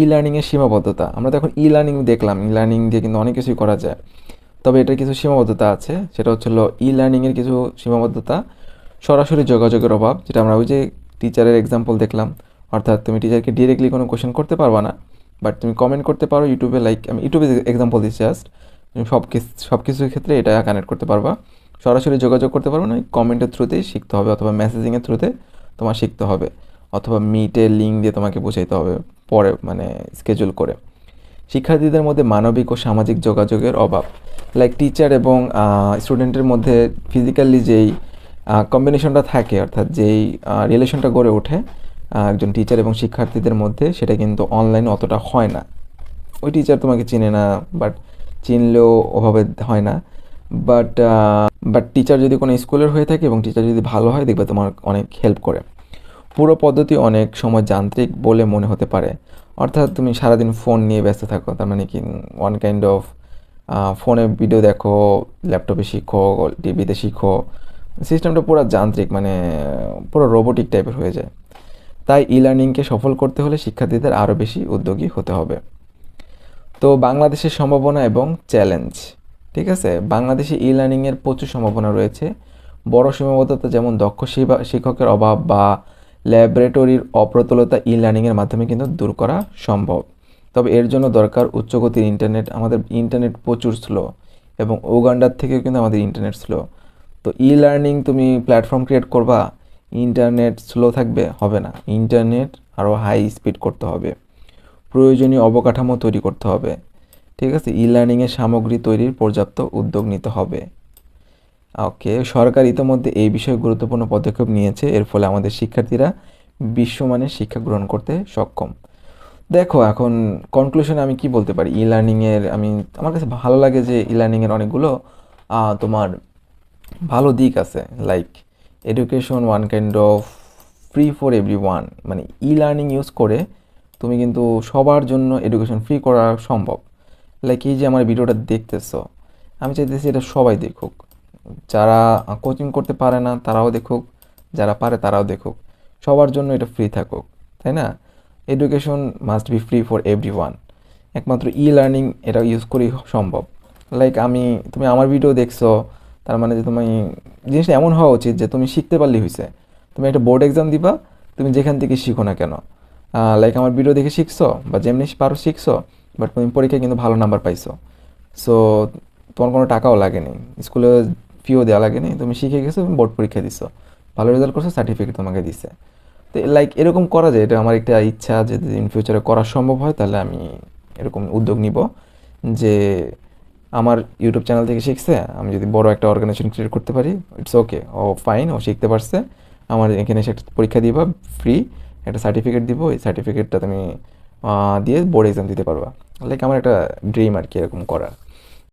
ই লার্নিংয়ের সীমাবদ্ধতা। আমরা তো এখন ই লার্নিং দেখলাম। ই লার্নিং দিয়ে কিন্তু অনেক কিছুই করা যায়। তবে এটার কিছু সীমাবদ্ধতা আছে। সেটা হচ্ছে ই লার্নিংয়ের কিছু সীমাবদ্ধতা। সরাসরি যোগাযোগের অভাব, যেটা আমরা ওই যে টিচারের এক্সাম্পল দেখলাম। অর্থাৎ তুমি টিচারকে ডিরেক্টলি কোনো কোশ্চেন করতে পারবা না বাট তুমি কমেন্ট করতে পারো ইউটিউবে লাইক আমি ইউটিউবে এক্সাম্পল দিচ্ছি জাস্ট তুমি সব কিছু, সব কিছুর ক্ষেত্রে এটা কানেক্ট করতে পারবা। সরাসরি যোগাযোগ করতে পারব না কমেন্টের থ্রুতেই শিখতে হবে, অথবা মেসেজিংয়ের থ্রুতে তোমার শিখতে হবে। অথবা মিটের লিঙ্ক দিয়ে তোমাকে বোঝাইতে হবে। পরে মানে স্কেজুল করে। শিক্ষার্থীদের মধ্যে মানবিক ও সামাজিক যোগাযোগের অভাব। লাইক টিচার এবং স্টুডেন্টের মধ্যে ফিজিক্যালি যেই কম্বিনেশনটা থাকে, অর্থাৎ যেই রিলেশনটা গড়ে ওঠে একজন টিচার এবং শিক্ষার্থীদের মধ্যে, সেটা কিন্তু অনলাইন অতটা হয় না। ওই টিচার তোমাকে চিনে না বাট চিনলেও ওভাবে হয় না। বাট বাট টিচার যদি কোনো স্কুলের হয়ে থাকে এবং টিচার যদি ভালো হয়, দেখবে তোমার অনেক হেল্প করে। পুরো পদ্ধতি অনেক সময় যান্ত্রিক বলে মনে হতে পারে। অর্থাৎ তুমি সারাদিন ফোন নিয়ে ব্যস্ত থাকো, তার মানে কি ওয়ান কাইন্ড অফ ফোনে ভিডিও দেখো ল্যাপটপে শিখো টিভিতে শিখো। সিস্টেমটা পুরো যান্ত্রিক মানে পুরো রোবোটিক টাইপের হয়ে যায়। তাই ই লার্নিংকে সফল করতে হলে শিক্ষার্থীদের আরও বেশি উদ্যোগী হতে হবে। তো বাংলাদেশের সম্ভাবনা এবং চ্যালেঞ্জ ঠিক আছে? বাংলাদেশে ই লার্নিংয়ের প্রচুর সম্ভাবনা রয়েছে। বড় সীমাবদ্ধতা যেমন দক্ষ শিক্ষকের অভাব বা ল্যাবরেটরির অপ্রতুলতা ই লার্নিংয়ের মাধ্যমে কিন্তু দূর করা সম্ভব। তবে এর জন্য দরকার উচ্চগতির ইন্টারনেট আমাদের ইন্টারনেট প্রচুর স্লো এবং ওগান্ডার থেকেও কিন্তু আমাদের ইন্টারনেট স্লো তো ই লার্নিং তুমি প্ল্যাটফর্ম ক্রিয়েট করবা ইন্টারনেট স্লো থাকবে, হবে না। ইন্টারনেট আরও হাই স্পিড করতে হবে। প্রয়োজনীয় অবকাঠামো তৈরি করতে হবে। ঠিক আছে? ই লার্নিংয়ের সামগ্রী তৈরির পর্যাপ্ত উদ্যোগ নিতে হবে। ওকে সরকার ইতিমধ্যে এই বিষয়ে গুরুত্বপূর্ণ পদক্ষেপ নিয়েছে। এর ফলে আমাদের শিক্ষার্থীরা বিশ্বমানের শিক্ষা গ্রহণ করতে সক্ষম। দেখো, এখন কনক্লুশনে আমি কি বলতে পারি? ই লার্নিংয়ের আমি, আমার কাছে ভালো লাগে যে ই লার্নিংয়ের অনেকগুলো তোমার ভালো দিক আছে। Like education one kind of free for everyone মানে ই লার্নিং ইউজ করে তুমি কিন্তু সবার জন্য এডুকেশন ফ্রি করা সম্ভব। লাইক এই যে আমার ভিডিওটা দেখতেছো, আমি চাইতেছি এটা সবাই দেখুক। যারা কোচিং করতে পারে না, তারাও দেখুক, যারা পারে তারাও দেখুক। সবার জন্য এটা ফ্রি থাকুক, তাই না? Education must be free for everyone একমাত্র ই লার্নিং এটা ইউজ করেই সম্ভব। লাইক আমি, তুমি আমার ভিডিও দেখছ, তার মানে যে তুমি, জিনিসটা এমন হওয়া উচিত যে তুমি শিখতে পারলেই হয়েছে তুমি একটা বোর্ড এক্সাম দিবা, তুমি যেখান থেকে শিখো না কেন। লাইক আমার ভিডিও দেখে শিখছো, বা যেমনি পারো শিখছো বাট তুমি পরীক্ষায় কিন্তু ভালো নাম্বার পাইছো। সো তোমার কোনো টাকাও লাগেনি। স্কুলে ফিও দেওয়া লাগেনি, তুমি শিখে গেছো, তুমি বোর্ড পরীক্ষা দিছো। ভালো রেজাল্ট করছ সার্টিফিকেট তোমাকে দিছে। তো লাইক এরকম করা যায়, এটা আমার একটা ইচ্ছা যে ইন ফিউচারে করা সম্ভব হয়, তাহলে আমি এরকম উদ্যোগ নিব যে আমার ইউটিউব চ্যানেল থেকে শিখছে, আমি যদি বড় একটা অর্গানাইজেশন ক্রিয়েট করতে পারি ইটস ওকে ও ফাইন ও শিখতে পারছে। আমার এখানে এসে একটা পরীক্ষা দিবা ফ্রি একটা সার্টিফিকেট দিব, এই সার্টিফিকেটটা তুমি দিয়ে বোর্ড এক্সাম দিতে পারবা। লাইক আমার একটা ড্রিম আর কি, এরকম করা